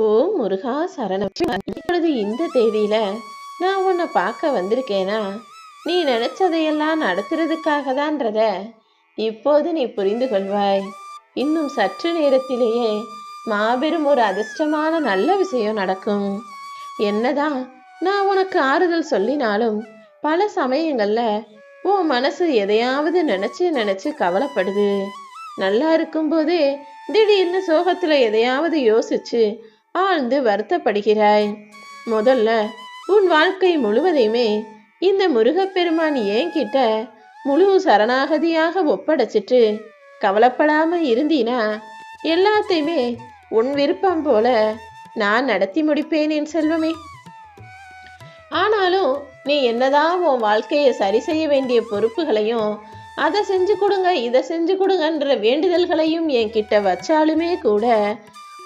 ஓ முருகா சரணம். இப்பொழுது இந்த தேதியில நான் உன்னை பார்க்க வந்திருக்கேனா? நீ நினைச்சதையெல்லாம் நடத்துறதுக்காக தான்றத இப்போது நீ புரிந்து கொள்வாய். இன்னும் சற்று நேரத்திலேயே மாபெரும் ஒரு அதிர்ஷ்டமான நல்ல விஷயம் நடக்கும். என்னதான் நான் உனக்கு ஆறுதல் சொல்லினாலும் பல சமயங்கள்ல உன் மனசு எதையாவது நினைச்சு நினைச்சு கவலைப்படுது. நல்லா இருக்கும்போதே திடீர்னு சோகத்துல எதையாவது யோசிச்சு ஆழ்ந்து வருத்தப்படுகிறாய். முதல்ல உன் வாழ்க்கை முழுவதையுமே இந்த முருகப்பெருமான் என்கிட்ட முழு சரணாகதியாக ஒப்படைச்சிட்டு கவலைப்படாம இருந்தீனா எல்லாத்தையுமே உன் விருப்பம் போல நான் நடத்தி முடிப்பேன் என் செல்வமே. ஆனாலும் நீ என்னதான் உன் வாழ்க்கையை சரி செய்ய வேண்டிய பொறுப்புகளையும் அதை செஞ்சு கொடுங்க இதை செஞ்சு கொடுங்கன்ற வேண்டுதல்களையும் என்கிட்ட வச்சாலுமே கூட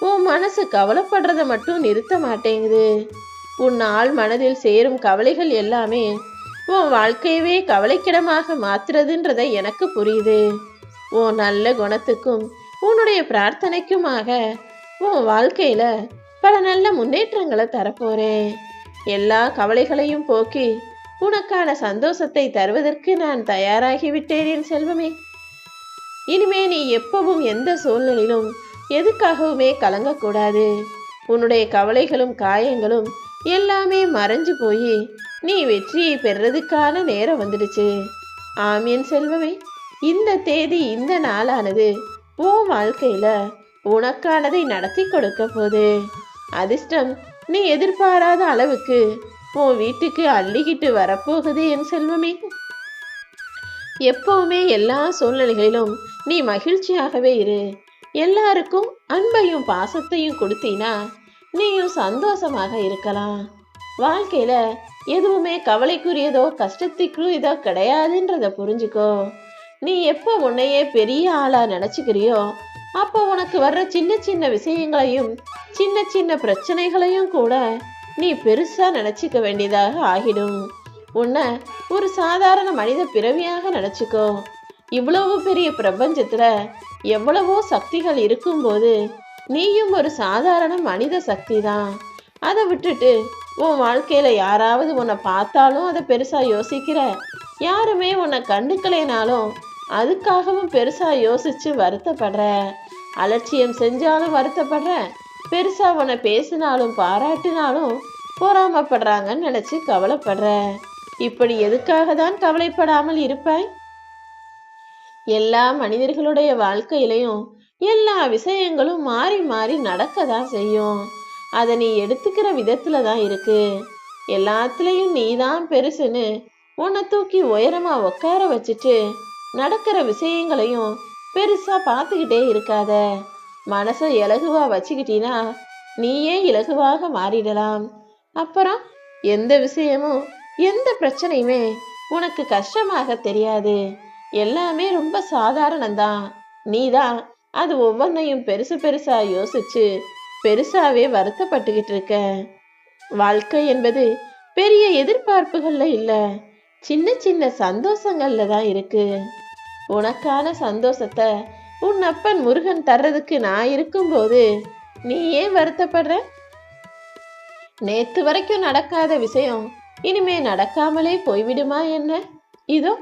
உன் மனசு கவலைப்படுறத மட்டும் நிறுத்த மாட்டேங்குது. உன் ஆள் மனதில் சேரும் கவலைகள் எல்லாமே உன் வாழ்க்கையவே கவலைக்கிடமாக மாத்துறதுன்றத எனக்கு புரியுது. உன் நல்ல குணத்துக்கும் உன்னுடைய பிரார்த்தனைக்குமாக உன் வாழ்க்கையில பல நல்ல முன்னேற்றங்களை தரப்போறேன். எல்லா கவலைகளையும் போக்கி உனக்கான சந்தோஷத்தை தருவதற்கு நான் தயாராகிவிட்டேன் என் செல்வமே. இனிமே நீ எப்பவும் எந்த சூழ்நிலையிலும் எதுக்காகவுமே கலங்கக்கூடாது. உன்னுடைய கவலைகளும் காயங்களும் எல்லாமே மறைஞ்சு போய் நீ வெற்றியை பெறுறதுக்கான நேரம் வந்துடுச்சு. ஆமியன் செல்வமே இந்த தேதி இந்த நாளானது உன் வாழ்க்கையில உனக்கானதை நடத்தி கொடுக்க போகுது. அதிர்ஷ்டம் நீ எதிர்பாராத அளவுக்கு உன் வீட்டுக்கு அள்ளிக்கிட்டு வரப்போகுது என் செல்வமே. எப்பவுமே எல்லா சூழ்நிலைகளிலும் நீ மகிழ்ச்சியாகவே இரு. எல்லாருக்கும் அன்பையும் பாசத்தையும் கொடுத்தீனா நீயும் சந்தோஷமாக இருக்கலாம். வாழ்க்கையில எதுவுமே கவலைக்குரியதோ கஷ்டத்துக்குரியதோ கிடையாதுன்றத புரிஞ்சுக்கோ. நீ எப்போ உன்னையே பெரிய ஆளா நினைச்சுக்கிறியோ அப்போ உனக்கு வர்ற சின்ன சின்ன விஷயங்களையும் சின்ன சின்ன பிரச்சனைகளையும் கூட நீ பெருசா நினைச்சுக்க வேண்டியதாக ஆகிடும். உன்னை ஒரு சாதாரண மனித பிறவியாக நினைச்சுக்கோ. இவ்வளவு பெரிய பிரபஞ்சத்துல எவ்வளவோ சக்திகள் இருக்கும்போது நீயும் ஒரு சாதாரண மனித சக்தி தான் அதை விட்டுட்டு உன் வாழ்க்கையில யாராவது உன்னை பார்த்தாலும் அதை பெருசா யோசிக்கிற. யாருமே உன்னை கண்டுக்கலைனாலும் அதுக்காகவும் பெருசா யோசிச்சு வருத்தப்படுற. அலட்சியம் செஞ்சாலும் வருத்தப்படுற. பெருசா உன்னை பேசினாலும் பாராட்டினாலும் பொறாமப்படுறாங்கன்னு நினைச்சு கவலைப்படுற. இப்படி எதுக்காக தான் கவலைப்படாமல் இருப்பாய் எல்லா மனிதர்களுடைய வாழ்க்கையிலையும் எல்லா விஷயங்களும் மாறி மாறி நடக்க தான் செய்யும். அதை நீ எடுத்துக்கிற விதத்துல தான் இருக்கு. எல்லாத்துலேயும் நீ தான் பெருசுன்னு உன்னை தூக்கி உயரமா உட்கார வச்சுட்டு நடக்கிற விஷயங்களையும் பெருசா பார்த்துக்கிட்டே இருக்காத. மனசை இலகுவா வச்சுக்கிட்டீனா நீயே இலகுவாக மாறிடலாம். அப்புறம் எந்த விஷயமும் எந்த பிரச்சனையுமே உனக்கு கஷ்டமாக தெரியாது. எல்லாமே ரொம்ப சாதாரணம்தான். நீதான் அது ஒவ்வொன்றையும் பெருசு பெருசா யோசிச்சு பெருசாவே வருத்தப்பட்டுக்கிட்டு இருக்க. வாழ்க்கை என்பது பெரிய எதிர்பார்ப்புகள்ல இல்ல. சின்ன சின்ன சந்தோஷங்கள்ல தான் இருக்கு. உனக்கான சந்தோஷத்தை உன் அப்பன் முருகன் தர்றதுக்கு நான் இருக்கும்போது நீ ஏன் வருத்தப்படுற? நேத்து வரைக்கும் நடக்காத விஷயம் இனிமே நடக்காமலே போய்விடுமா என்ன? இதோ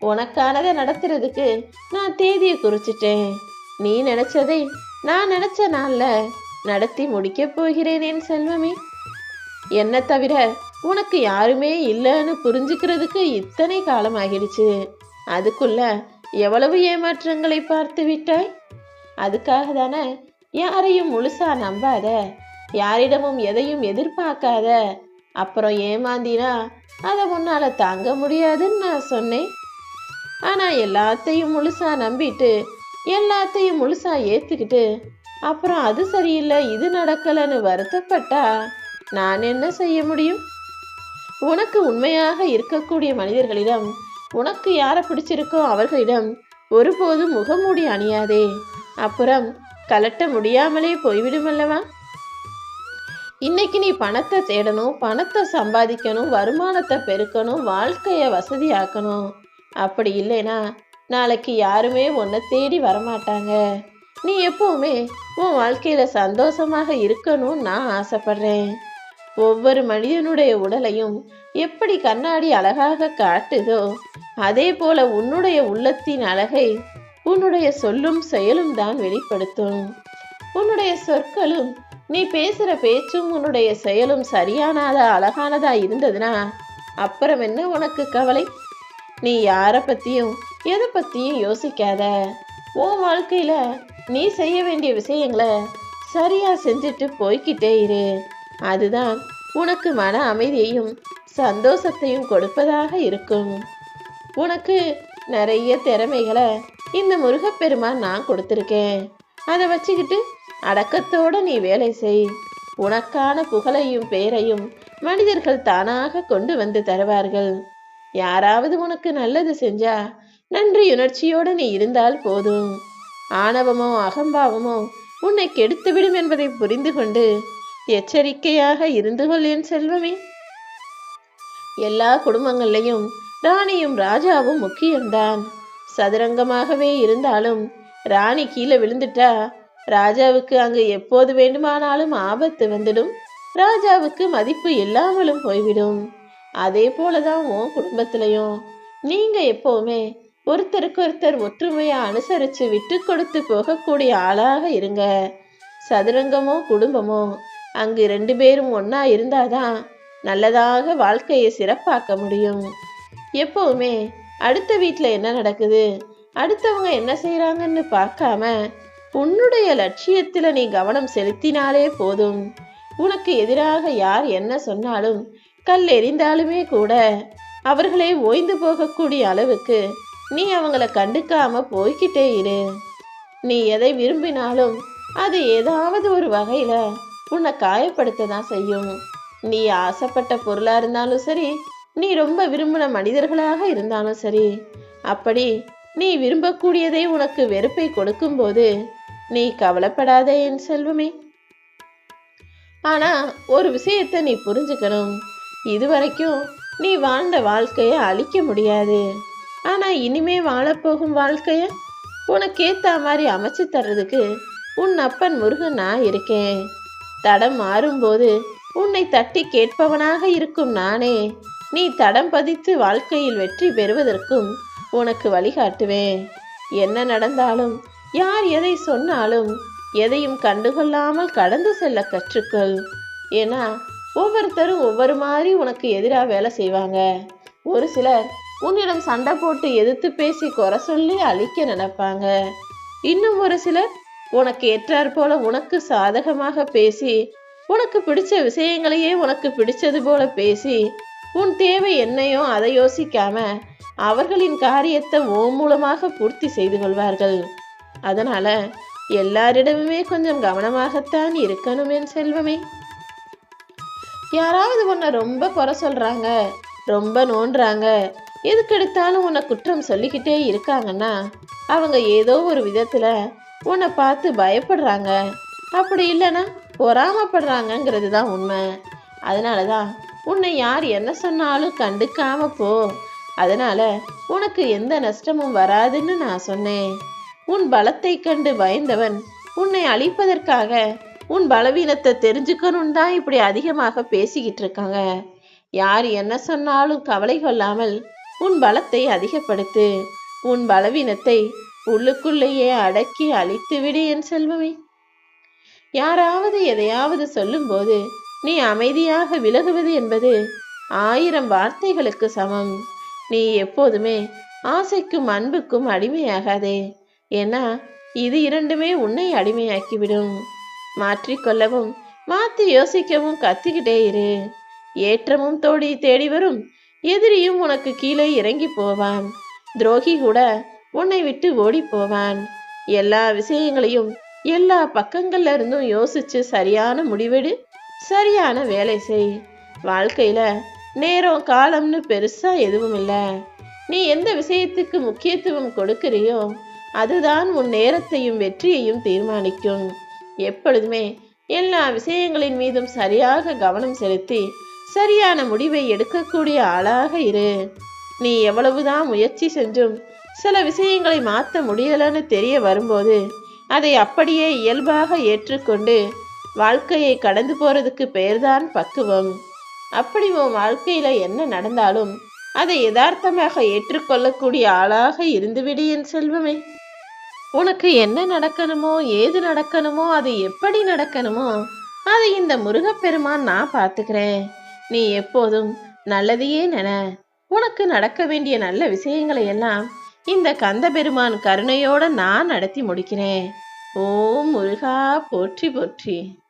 உனக்கானதை நடத்துறதுக்கு நான் தேதியை குறிச்சிட்டேன். நீ நினைச்சதை நான் நினைச்ச நாள்ல நடத்தி முடிக்கப் போகிறேன் என் செல்வமே. என்ன தவிர உனக்கு யாருமே இல்லைன்னு புரிஞ்சுக்கிறதுக்கு இத்தனை காலம் ஆகிடுச்சு. அதுக்குள்ள எவ்வளவு ஏமாற்றங்களை பார்த்து விட்டாய்? அதுக்காக தானே யாரையும் முழுசா நம்பாத யாரிடமும் எதையும் எதிர்பார்க்காத அப்புறம் ஏமாந்தினா அதை உன்னால தாங்க முடியாதுன்னு நான் சொன்னேன். ஆனால் எல்லாத்தையும் முழுசாக நம்பிட்டு எல்லாத்தையும் முழுசாக ஏற்றுக்கிட்டு அப்புறம் அது சரியில்லை இது நடக்கலைன்னு வருத்தப்பட்டா நான் என்ன செய்ய முடியும்? உனக்கு உண்மையாக இருக்கக்கூடிய மனிதர்களிடம் உனக்கு யாரை பிடிச்சிருக்கோ அவர்களிடம் ஒருபோதும் முகமூடி அணியாதே. அப்புறம் கலட்ட முடியாமலே போய்விடும் அல்லவா? இன்னைக்கு நீ பணத்தை தேடணும் பணத்தை சம்பாதிக்கணும் வருமானத்தை பெருக்கணும் வாழ்க்கையை வசதியாக்கணும். அப்படி இல்லைனா நாளைக்கு யாருமே உன்னை தேடி வரமாட்டாங்க. நீ எப்பவுமே உன் வாழ்க்கையில சந்தோஷமாக இருக்கணும்னு நான் ஆசைப்படுறேன். ஒவ்வொரு மனிதனுடைய உடலையும் எப்படி கண்ணாடி அழகாக காட்டுதோ அதே போல உன்னுடைய உள்ளத்தின் அழகை உன்னுடைய சொல்லும் செயலும் தான் வெளிப்படுத்தும். உன்னுடைய சொற்களும் நீ பேசுற பேச்சும் உன்னுடைய செயலும் சரியானதா அழகானதா இருந்ததுன்னா அப்புறம் என்ன உனக்கு கவலை? நீ யாரை பற்றியும் எதை பற்றியும் யோசிக்காத. உன் வாழ்க்கையில் நீ செய்ய வேண்டிய விஷயங்களை சரியாக செஞ்சுட்டு போய்க்கிட்டே இரு. அதுதான் உனக்கு மன அமைதியையும் சந்தோஷத்தையும் கொடுப்பதாக இருக்கும். உனக்கு நிறைய திறமைகளை இந்த முருகப்பெருமான் நான் கொடுத்துருக்கேன். அதை வச்சுக்கிட்டு அடக்கத்தோடு நீ வேலை செய். உனக்கான புகழையும் பேரையும் மனிதர்கள் தானாக கொண்டு வந்து தருவார்கள். யாராவது உனக்கு நல்லது செஞ்சா நன்றியுணர்ச்சியோட நீ இருந்தால் போதும். ஆணவமோ அகம்பாவமோ உன்னை கெடுத்துவிடும் என்பதை புரிந்து கொண்டு எச்சரிக்கையாக இருந்து கொள் என் செல்வமே. எல்லா குடும்பங்கள்லையும் ராணியும் ராஜாவும் முக்கியம்தான். சதுரங்கமாகவே இருந்தாலும் ராணி கீழே விழுந்துட்டா ராஜாவுக்கு அங்கு எப்போது வேண்டுமானாலும் ஆபத்து வந்துடும். ராஜாவுக்கு மதிப்பு இல்லாமலும் போய்விடும். அதே போலதான் உன் குடும்பத்திலையும். நீங்க எப்பவுமே ஒருத்தருக்கு ஒருத்தர் ஒற்றுமையா அனுசரிச்சு விட்டு கொடுத்து போகக்கூடிய ஆளாக இருங்க. சதுரங்கமோ குடும்பமோ அங்கு ரெண்டு பேரும் ஒண்ணா இருந்தாதான் நல்லதாக வாழ்க்கையை சிறப்பாக்க முடியும். எப்பவுமே அடுத்த வீட்டில் என்ன நடக்குது? அடுத்தவங்க என்ன செய்கிறாங்கன்னு பார்க்காம உன்னுடைய லட்சியத்துல நீ கவனம் செலுத்தினாலே போதும். உனக்கு எதிராக யார் என்ன சொன்னாலும் கல் எறிந்தாலுமே கூட அவர்களே ஓய்ந்து போகக்கூடிய அளவுக்கு நீ அவங்கள கண்டுக்காம போய்கிட்டே இரு. நீ எதை விரும்பினாலும் அது ஏதாவது ஒரு வகையில உன்னை காயப்படுத்த தான் செய்யும். நீ ஆசைப்பட்ட பொருளா இருந்தாலும் சரி நீ ரொம்ப விரும்பின மனிதர்களாக இருந்தாலும் சரி அப்படி நீ விரும்பக்கூடியதை உனக்கு வெறுப்பை கொடுக்கும்போது நீ கவலைப்படாதே என் செல்வமே. ஆனா ஒரு விஷயத்தை நீ புரிஞ்சுக்கணும். இதுவரைக்கும் நீ வாழ்ந்த வாழ்க்கையை அழிக்க முடியாது. ஆனால் இனிமே வாழப்போகும் வாழ்க்கைய உனக்கு மாதிரி அமைச்சு தர்றதுக்கு உன் அப்பன் முருகன் நான் இருக்கேன். தடம் மாறும்போது உன்னை தட்டி கேட்பவனாக இருக்கும் நானே. நீ தடம் பதித்து வாழ்க்கையில் வெற்றி பெறுவதற்கும் உனக்கு வழிகாட்டுவேன். என்ன நடந்தாலும் யார் எதை சொன்னாலும் எதையும் கண்டுகொள்ளாமல் கடந்து செல்ல கற்றுக்கொள். ஏன்னா ஒவ்வொருத்தரும் ஒவ்வொரு மாதிரி உனக்கு எதிராக வேலை செய்வாங்க. ஒரு சிலர் உன்னிடம் சண்டை போட்டு எதிர்த்து பேசி குறை சொல்லி அழிக்க நினைப்பாங்க. இன்னும் ஒரு சிலர் உனக்கு ஏற்றாற் போல உனக்கு சாதகமாக பேசி உனக்கு பிடிச்ச விஷயங்களையே உனக்கு பிடிச்சது போல பேசி உன் தேவை என்னையோ அதை யோசிக்காம அவர்களின் காரியத்தை ஓ மூலமாக பூர்த்தி செய்து கொள்வார்கள். அதனால எல்லாரிடமுமே கொஞ்சம் கவனமாகத்தான் இருக்கணுமே செல்வமே. யாராவது உன்னை ரொம்ப குறை சொல்கிறாங்க ரொம்ப நோண்டுறாங்க எதுக்கெடுத்தாலும் உன்னை குற்றம் சொல்லிக்கிட்டே இருக்காங்கன்னா அவங்க ஏதோ ஒரு விதத்தில் உன்னை பார்த்து பயப்படுறாங்க. அப்படி இல்லைன்னா பொறாமப்படுறாங்கங்கிறது தான் உண்மை. அதனால தான் உன்னை யார் என்ன சொன்னாலும் கண்டுக்காம போ. அதனால உனக்கு எந்த நஷ்டமும் வராதுன்னு நான் சொன்னேன். உன் பலத்தை கண்டு பயந்தவன் உன்னை அழிப்பதற்காக உன் பலவீனத்தை தெரிஞ்சுக்கணும் தான் இப்படி அதிகமாக பேசிக்கிட்டு இருக்காங்க. யார் என்ன சொன்னாலும் கவலை கொள்ளாமல் உன் பலத்தை அதிகப்படுத்து. உன் பலவீனத்தை உள்ளுக்குள்ளேயே அடக்கி அழித்து விடு என் செல்வமே. யாராவது எதையாவது சொல்லும்போது நீ அமைதியாக விலகுவது என்பது ஆயிரம் வார்த்தைகளுக்கு சமம். நீ எப்போதுமே ஆசைக்கும் அன்புக்கும் அடிமையாகாதே. ஏன்னா இது இரண்டுமே உன்னை அடிமையாக்கிவிடும். மாற்றிக்கொள்ளவும் மாற்றி யோசிக்கவும் கத்துக்கிட்டே இரு. ஏற்றமும் தோடி தேடி வரும். எதிரியும் உனக்கு கீழே இறங்கி போவான். துரோகி கூட உன்னை விட்டு ஓடி போவான். எல்லா விஷயங்களையும் எல்லா பக்கங்கள்ல இருந்தும் யோசிச்சு சரியான முடிவெடு சரியான வேலை செய். வாழ்க்கையில நேரம் காலம்னு பெருசா எதுவும் இல்லை. நீ எந்த விஷயத்துக்கு முக்கியத்துவம் கொடுக்கிறியோ அதுதான் உன் நேரத்தையும் வெற்றியையும் தீர்மானிக்கும். எப்பொழுதுமே எல்லா விஷயங்களின் மீதும் சரியாக கவனம் செலுத்தி சரியான முடிவை எடுக்கக்கூடிய ஆளாக இரு. நீ எவ்வளவுதான் முயற்சி செஞ்சும் சில விஷயங்களை மாற்ற முடியலன்னு தெரிய வரும்போது அதை அப்படியே இயல்பாக ஏற்றுக்கொண்டு வாழ்க்கையை கடந்து போறதுக்கு பெயர்தான் பக்குவம். அப்படி உன் வாழ்க்கையில என்ன நடந்தாலும் அதை யதார்த்தமாக ஏற்றுக்கொள்ளக்கூடிய ஆளாக இருந்துவிடு என் செல்வமே. உனக்கு என்ன நடக்கணுமோ ஏது நடக்கணுமோ அது எப்படி நடக்கணுமோ அதை இந்த முருகப்பெருமான் நான் பார்த்துக்கிறேன். நீ எப்போதும் நல்லதையே நென. உனக்கு நடக்க வேண்டிய நல்ல விஷயங்களை எல்லாம் இந்த கந்த பெருமான் கருணையோட நான் நடத்தி முடிக்கிறேன். ஓம் முருகா போற்றி போற்றி.